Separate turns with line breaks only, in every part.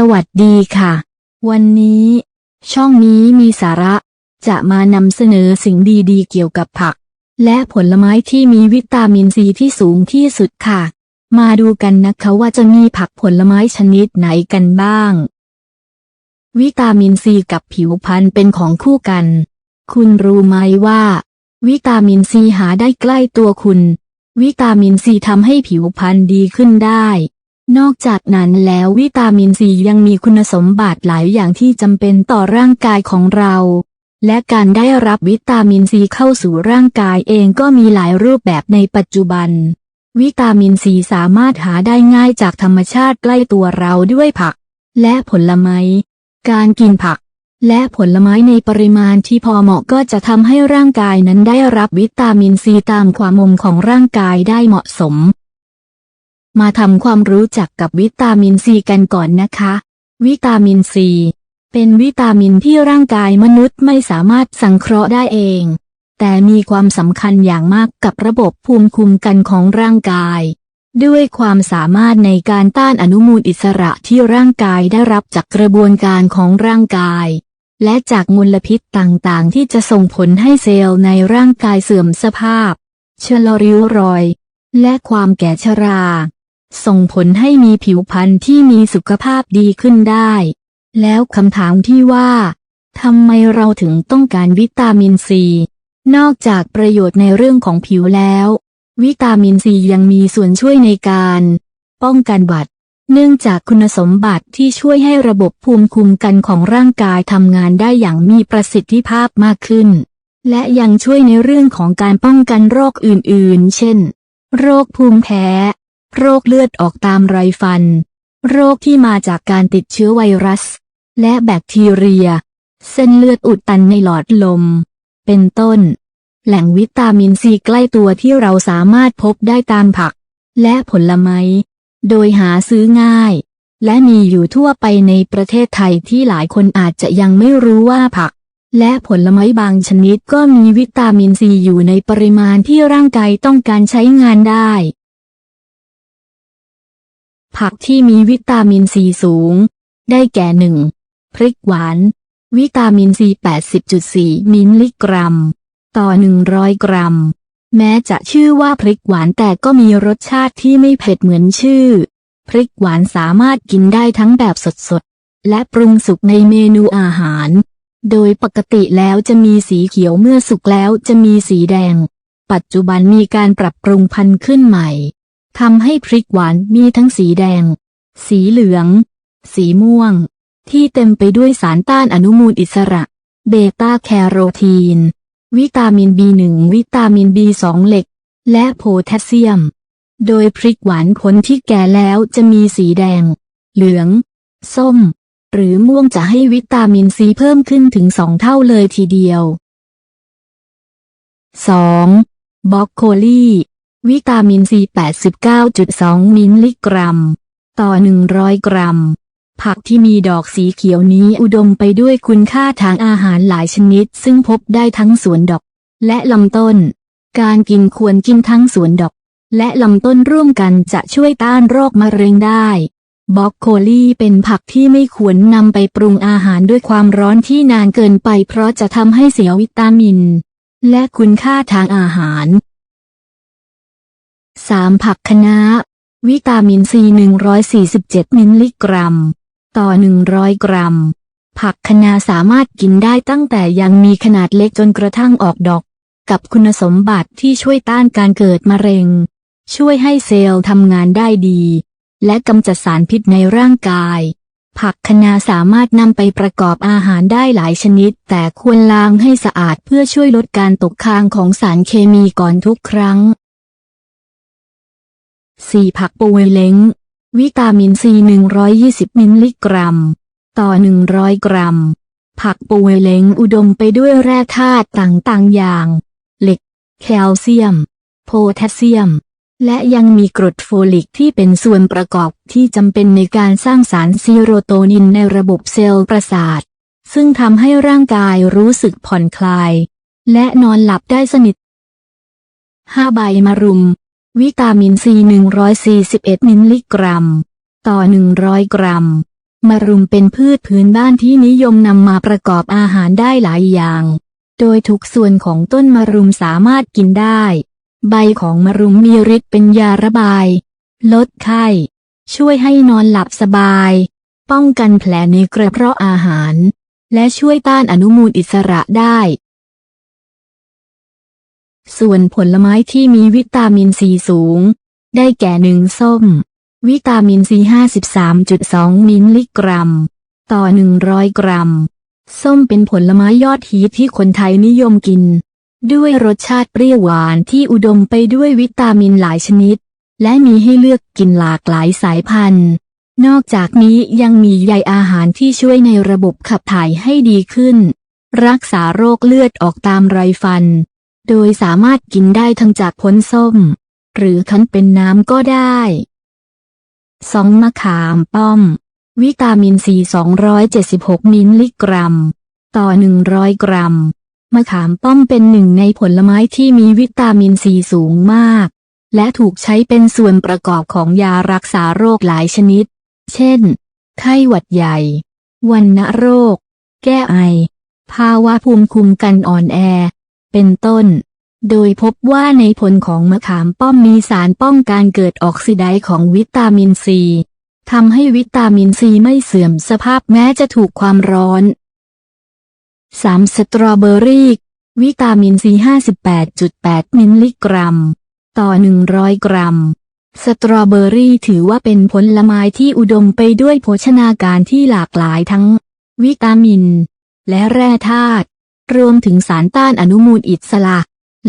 สวัสดีค่ะ วันนี้ ช่องนี้มีสาระ จะมานำเสนอสิ่งดีๆ เกี่ยวกับผัก และผลไม้ที่มีวิตามินซีที่สูงที่สุดค่ะ มาดูกันนะคะว่าจะมีผักผลไม้ชนิดไหนกันบ้าง วิตามินซีกับผิวพรรณเป็นของคู่กัน คุณรู้ไหมว่า วิตามินซีหาได้ใกล้ตัวคุณ วิตามินซีทำให้ผิวพรรณดีขึ้นได้ นอกจากนั้นแล้ววิตามินซียังมีคุณสมบัติหลายอย่างที่จำเป็นต่อร่างกายของเรา และการได้รับวิตามินซีเข้าสู่ร่างกายเองก็มีหลายรูปแบบในปัจจุบัน วิตามินซีสามารถหาได้ง่ายจากธรรมชาติใกล้ตัวเราด้วยผัก และผลไม้ การกินผัก และผลไม้ในปริมาณที่พอเหมาะก็จะทำให้ร่างกายนั้นได้รับวิตามินซีตามความมุมของร่างกายได้เหมาะสม มาทำความรู้จักกับวิตามินซีกันก่อนนะคะ วิตามินซี เป็นวิตามินที่ร่างกายมนุษย์ไม่สามารถสังเคราะห์ได้เอง แต่มีความสำคัญอย่างมากกับระบบภูมิคุ้มกันของร่างกาย ด้วยความสามารถในการต้านอนุมูลอิสระที่ร่างกายได้รับจากกระบวนการของร่างกาย และจากมลพิษต่างๆ ที่จะส่งผลให้เซลล์ในร่างกายเสื่อมสภาพชะลอริ้วรอย และความแก่ชรา ส่งผลให้มีผิวพรรณที่มีสุขภาพดีขึ้นได้ แล้วคำถามที่ว่าทำไมเราถึงต้องการวิตามินซี นอกจากประโยชน์ในเรื่องของผิวแล้ว วิตามินซียังมีส่วนช่วยในการ ป้องกันหวัดเนื่องจากคุณสมบัติที่ช่วยให้ระบบภูมิคุ้มกันของร่างกายทำงานได้อย่างมีประสิทธิภาพมากขึ้น และยังช่วยในเรื่องของการป้องกันโรคอื่นๆ เช่น โรคภูมิแพ้ โรคเลือดออกตามไรฟัน โรคที่มาจากการติดเชื้อไวรัส และแบคทีเรีย เส้นเลือดอุดตันในหลอดลม เป็นต้น แหล่งวิตามินซีใกล้ตัวที่เราสามารถพบได้ตามผัก และผลไม้ โดยหาซื้อง่าย และมีอยู่ทั่วไปในประเทศไทยที่หลายคนอาจจะยังไม่รู้ว่าผักและผลไม้บางชนิดก็มีวิตามินซีอยู่ในปริมาณที่ร่างกายต้องการใช้งานได้ ผักที่มีวิตามินซีสูง ได้แก่หนึ่งพริกหวาน วิตามินซี80.4 มิลลิกรัม ต่อ 100 กรัม แม้จะชื่อว่าพริกหวานแต่ก็มีรสชาติที่ไม่เผ็ดเหมือนชื่อ พริกหวานสามารถกินได้ทั้งแบบสดๆ และปรุงสุกในเมนูอาหาร โดยปกติแล้วจะมีสีเขียวเมื่อสุกแล้วจะมีสีแดง ปัจจุบันมีการปรับปรุงพันธุ์ขึ้นใหม่ ทำให้พริกหวานมีทั้งสีแดง สีเหลือง สีม่วง ที่เต็มไปด้วยสารต้านอนุมูลอิสระ เบต้าแคโรทีน วิตามิน B1 วิตามิน B2 เหล็ก และโพแทสเซียม โดยพริกหวานผลที่แก่แล้วจะมีสีแดง เหลือง ส้ม หรือม่วงจะให้วิตามินซีเพิ่มขึ้นถึงสองเท่าเลยทีเดียว 2. บรอกโคลี วิตามินซี 89.2 มิลลิกรัม ต่อ 100 กรัม ผักที่มีดอกสีเขียวนี้อุดมไปด้วยคุณค่าทางอาหารหลายชนิด ซึ่งพบได้ทั้งสวนดอก และลำต้น การกินควรกินทั้งสวนดอก และลำต้นร่วมกันจะช่วยต้านโรคมะเร็งได้บรอกโคลีเป็นผักที่ไม่ควรนำไปปรุงอาหารด้วยความร้อนที่นานเกินไป เพราะจะทำให้เสียวิตามิน และคุณค่าทางอาหาร 3. ผักคะน้า วิตามินซี 147 มิลลิกรัม ต่อ 100 กรัม ผักคะน้าสามารถกินได้ตั้งแต่ยังมีขนาดเล็กจนกระทั่งออกดอก กับคุณสมบัติที่ช่วยต้านการเกิดมะเร็ง ช่วยให้เซลล์ทำงานได้ดี และกำจัดสารพิษในร่างกาย ผักคะน้าสามารถนำไปประกอบอาหารได้หลายชนิด แต่ควรล้างให้สะอาดเพื่อช่วยลดการตกค้างของสารเคมีก่อนทุกครั้ง 4. ผักปูเล้ง วิตามินซี 120 มิลลิกรัม ต่อ 100 กรัม ผักปูเล้งอุดมไปด้วยแร่ธาตุต่างๆ อย่าง เหล็ก แคลเซียม โพแทสเซียม และยังมีกรดโฟลิกที่เป็นส่วนประกอบที่จำเป็นในการสร้างสารซีโรโทนินในระบบเซลล์ประสาท ซึ่งทำให้ร่างกายรู้สึกผ่อนคลาย และนอนหลับได้สนิท 5 ใบมะรุม วิตามินซี 141 มิลลิกรัม ต่อ 100 กรัม มะรุมเป็นพืชพื้นบ้านที่นิยมนำมาประกอบอาหารได้หลายอย่าง โดยทุกส่วนของต้นมะรุมสามารถกินได้ ใบของมะรุมมีฤทธิ์เป็นยาระบาย ลดไข้ ช่วยให้นอนหลับสบาย ป้องกันแผลในกระเพาะอาหาร และช่วยต้านอนุมูลอิสระได้ ส่วนผลไม้ที่มีวิตามินซีสูง ได้แก่หนึ่งส้ม วิตามินซี53.2 มิลลิกรัม ต่อ 100 กรัม ส้มเป็นผลไม้ยอดฮิตที่คนไทยนิยมกิน ด้วยรสชาติเปรี้ยวหวานที่อุดมไปด้วยวิตามินหลายชนิด และมีให้เลือกกินหลากหลายสายพันธุ์ นอกจากนี้ยังมีใยอาหารที่ช่วยในระบบขับถ่ายให้ดีขึ้น รักษาโรคเลือดออกตามไรฟัน โดยสามารถกินได้ทั้งจากผลส้ม หรือคั้นเป็นน้ำก็ได้ 2. มะขามป้อม วิตามินซี 276 มิลลิกรัม ต่อ 100 กรัม มะขามป้อมเป็นหนึ่งในผลไม้ที่มีวิตามินซีสูงมาก และถูกใช้เป็นส่วนประกอบของยารักษาโรคหลายชนิด เช่น ไข้หวัดใหญ่วัณโรค แก้ไอ ภาวะภูมิคุ้มกันอ่อนแอ เป็นต้น โดยพบว่าในผลของมะขามป้อมมีสารป้องกันเกิดออกซิไดซ์ของวิตามินซีทำให้วิตามินซีไม่เสื่อมสภาพแม้จะถูกความร้อน 3. สตรอเบอรี่วิตามินซี 58.8 มิลลิกรัม ต่อ 100 กรัม สตรอเบอรี่ถือว่าเป็นผลไม้ที่อุดมไปด้วยโภชนาการที่หลากหลายทั้ง วิตามิน และแร่ธาตุ รวมถึงสารต้านอนุมูลอิสระ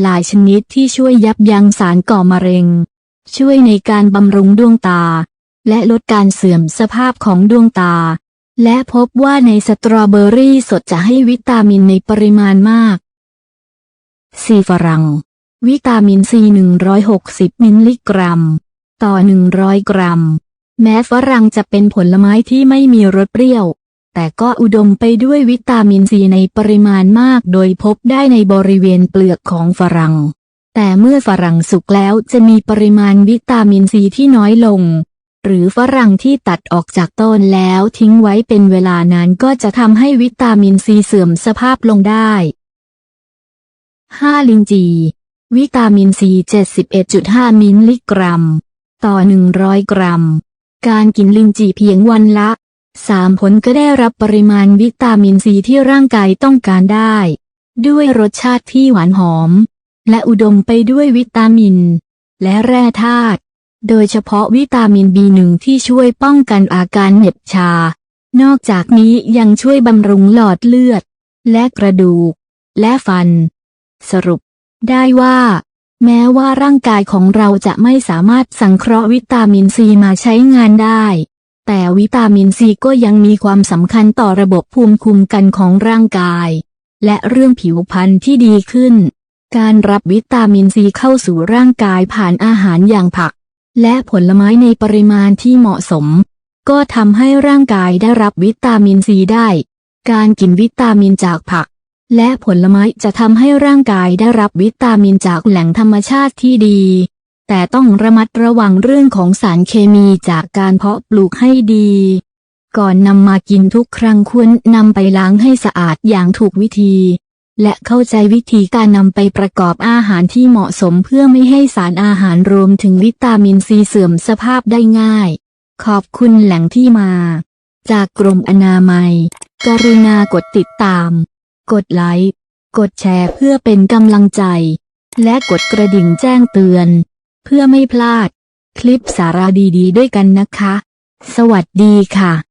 หลายชนิดที่ช่วยยับยั้งสารก่อมะเร็ง ช่วยในการบำรุงดวงตา และลดการเสื่อมสภาพของดวงตา และพบว่าในสตรอเบอรี่สดจะให้วิตามินในปริมาณมาก ซีฝรั่ง วิตามินซี160 มิลลิกรัม ต่อ 100 กรัม แม้ฝรั่งจะเป็นผลไม้ที่ไม่มีรสเปรี้ยว แต่ก็อุดมไปด้วยวิตามินซีในปริมาณมาก โดยพบได้ในบริเวณเปลือกของฝรั่ง แต่เมื่อฝรั่งสุกแล้วจะมีปริมาณวิตามินซีที่น้อยลง หรือฝรั่งที่ตัดออกจากต้นแล้วทิ้งไว้เป็นเวลานานก็จะทำให้วิตามินซีเสื่อมสภาพลงได้ 5. ลิงจี วิตามินซี 71.5 มิลลิกรัม ต่อ 100 กรัม การกินลิงจีเพียงวันละ 3 ผลก็ได้รับปริมาณวิตามินซีที่ร่างกายต้องการได้ ด้วยรสชาติที่หวานหอม และอุดมไปด้วยวิตามิน และแร่ธาตุโดยเฉพาะวิตามิน B1 ที่ช่วยป้องกันอาการเหน็บชา นอกจากนี้ยังช่วยบำรุงหลอดเลือด และกระดูก และฟัน สรุป ได้ว่า แม้ว่าร่างกายของเราจะไม่สามารถสังเคราะห์วิตามินซีมาใช้งานได้ แต่วิตามินซีก็ยังมีความสำคัญต่อระบบภูมิคุ้มกันของร่างกาย และเรื่องผิวพรรณที่ดีขึ้น การรับวิตามินซีเข้าสู่ร่างกายผ่านอาหารอย่างผัก และผลไม้ในปริมาณที่เหมาะสม ก็ทำให้ร่างกายได้รับวิตามินซีได้ การกินวิตามินจากผัก และผลไม้จะทำให้ร่างกายได้รับวิตามินจากแหล่งธรรมชาติที่ดี แต่ต้องระมัดระวังเรื่องของสารเคมีจากการเพาะปลูกให้ดี ก่อนนำมากินทุกครั้งควรนำไปล้างให้สะอาดอย่างถูกวิธี และเข้าใจวิธีการนำไปประกอบอาหารที่เหมาะสมเพื่อไม่ให้สารอาหารรวมถึงวิตามินซีเสื่อมสภาพได้ง่าย ขอบคุณแหล่งที่มา จากกรมอนามัย กรุณากดติดตาม กดไลค์ กดแชร์เพื่อเป็นกำลังใจ และกดกระดิ่งแจ้งเตือน เพื่อไม่พลาด คลิปสาระดีๆด้วยกันนะคะ สวัสดีค่ะ